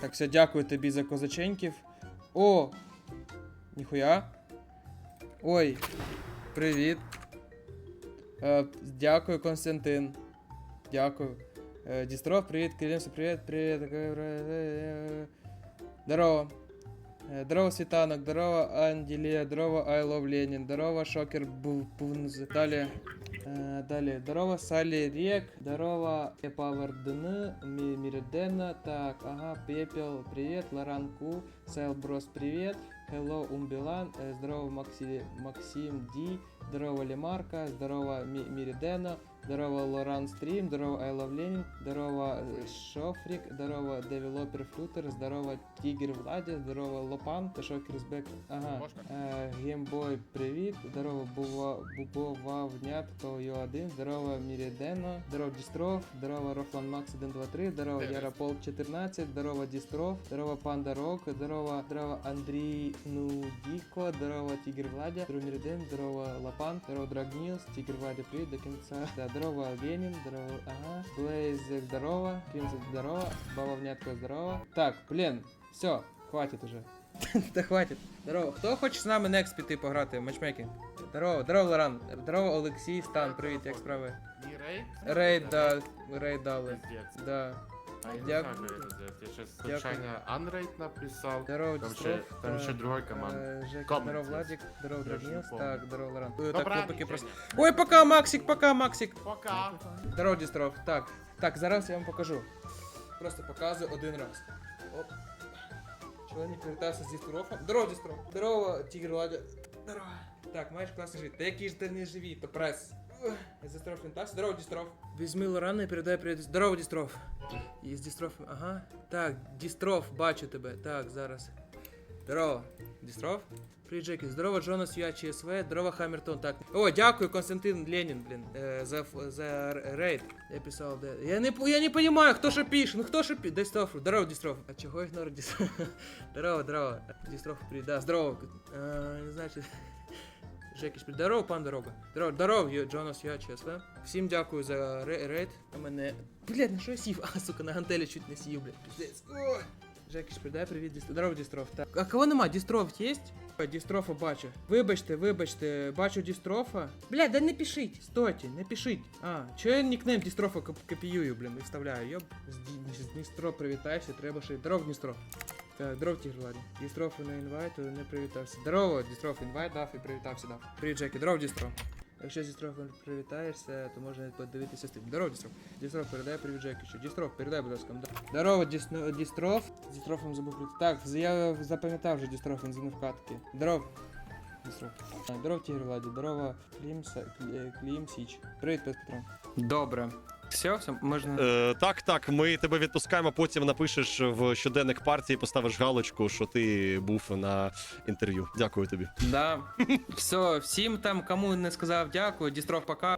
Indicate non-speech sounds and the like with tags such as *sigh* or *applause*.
Так, все, дякую тобі за козаченьків. О! Ніхуя. Ой, привіт. Е, дякую, Константин. Дякую. Е, Дістров, привіт, Килімсу, привіт, привіт. Здорово. Е, Здорово, світанок, здорово, Анділія, здорово, I love Ленін, здорово, Шокер Бунз. Далі. Е, Далі, здорово, Салі Рек, здорово, Епавер ДН, Мі- Міридена, так, ага, Пепел, привет, Лоран Ку, Сейл Брос, привет, Hello, Умбилан, э, здорово, Макси, Максим Ди, здорово, Лемарка, здорово, Ми, Миридена, здорово, Лоран Стрим, здорово, I Love Ленин, здорово, э, Шофрик, здорово, Девелопер Флютер, здорово, Тигр Влади, здорово, Лопан, Шокер Сбек, ага, э, Геймбой, привіт, здорово, Бува, Бубовавнятко, Йо1, здорово, Мірідено, здорово, Дістров, здорово, Рофлан Макс 123, здорово. Ярапол 14, здорово, Дістров, здорово, Панда Рок, здорово, здорово, Андрій Нудіко, здорово, Тігр Владя, здорово, Міріден, здорово, Лапан, здорово, Драгнілс, Тігр Владя, привіт, до кінця, *laughs* да, здорово, Ленін, здорово, ага, Блейзик, здорово, Кінзик, здорово, Бавовнятко, здорово. Так, блін, все, хватит уже. *laughs* Та хватит. Здорово. Хто хоче з нами next піти пограти в матчмейкінг? Здорово, здорово, Лоран. Здорово, Олексій, Стан, привіт, як справи? Рейд? Рейд, да, рейд дали. Да. А я не Дяк- знаю, как это сделать. Я Дякую. случайно unraid написал. Здорово, Там Дістров. ще- там ще другої команди. Е, Жека, Комент здорово. Владик. Здорово, Я ж не Драгнілс. помню. Так, здорово, Лоран. Е, Так, Добра, хлопаки просто. Ой, пока, Максик, пока, Максик. Пока. Здорово, Дістров. Так, так, зараз я вам покажу. Просто показую один раз. Оп. Не привітався з Дістрофом? Здорово, Дістров. Здорово, Тігр Владя. Здорово. Так, маєш класно жити. Та який ж ти не живі, то прес. Ух, Я Дістров фінтас. Здорово, Дістров. Візьми Лорана і передай привіт. Здорово, Дістров. І з Дістрофом. Ага. Так, Дістров, бачу тебе. Так, зараз. Здорово. Дістров? Привіт, Джекі. Здорово, Джонас Юа ЧСВ. Здорово, Хаммертон. Так. О, дякую, Константин Ленін, блін, е, за, за рейд. Я писав, де. Я не, я не понимаю, хто що пише, ну хто що пише. Дістроф. Здорово, Дістроф. А чого ігнор Дістроф? *laughs* Здорово, здорово. Дістроф, привіт. Да, здорово. Е, не знаю, чи... Жекіш, привіт. здорово, пан дорога. Здорово, Ю- Джонас Юа ЧСВ. Всім дякую за рейд. А мене... Блядь, на що я сів? *laughs* А, сука, на гантелі чуть не сів, блядь. Пиздец. Ой. Жекіш, передай привіт, Дістроф. Здорово, Дістроф. Так. А кого нема? Дістроф є? Дістрофа бачу. Вибачте, вибачте, бачу Дістрофа. Бля, да не пишіть. Стойте, не пишіть. А, чого я нікнейм Дістрофа коп- копіюю, блін, і вставляю. Ді- з Дністро привітайся, треба ще. Здоров, Дністро. Так, здоров, Тігр, ладно. Дістрофу на інвайту не привітався. Здорово, Дістроф, інвайт дав і привітався дав. Привіт, Джекі, здоров, Дістро. Якщо з Дістрофом привітаєшся, то можна подивитися стрім. Здорово, Дістроф. Дістроф, передай привіт Джекі. Що? Дістроф, передай, будь ласка. Здорово, Дісно- Дістроф. Дістрофом забув прийти. Так, я запам'ятав вже Дістроф, він зінув катки. Здоров. Дістроф. Здоров, Тігр Владі. Здорово, Клім, Са- Клі- Клім Січ. Привіт, Пес Петрон. Добре. Все, все, можна. Е, так, так, ми тебе відпускаємо, потім напишеш в щоденник партії, поставиш галочку, що ти був на інтерв'ю. Дякую тобі. Да. Все, всім там, кому не сказав дякую, Дістров пока.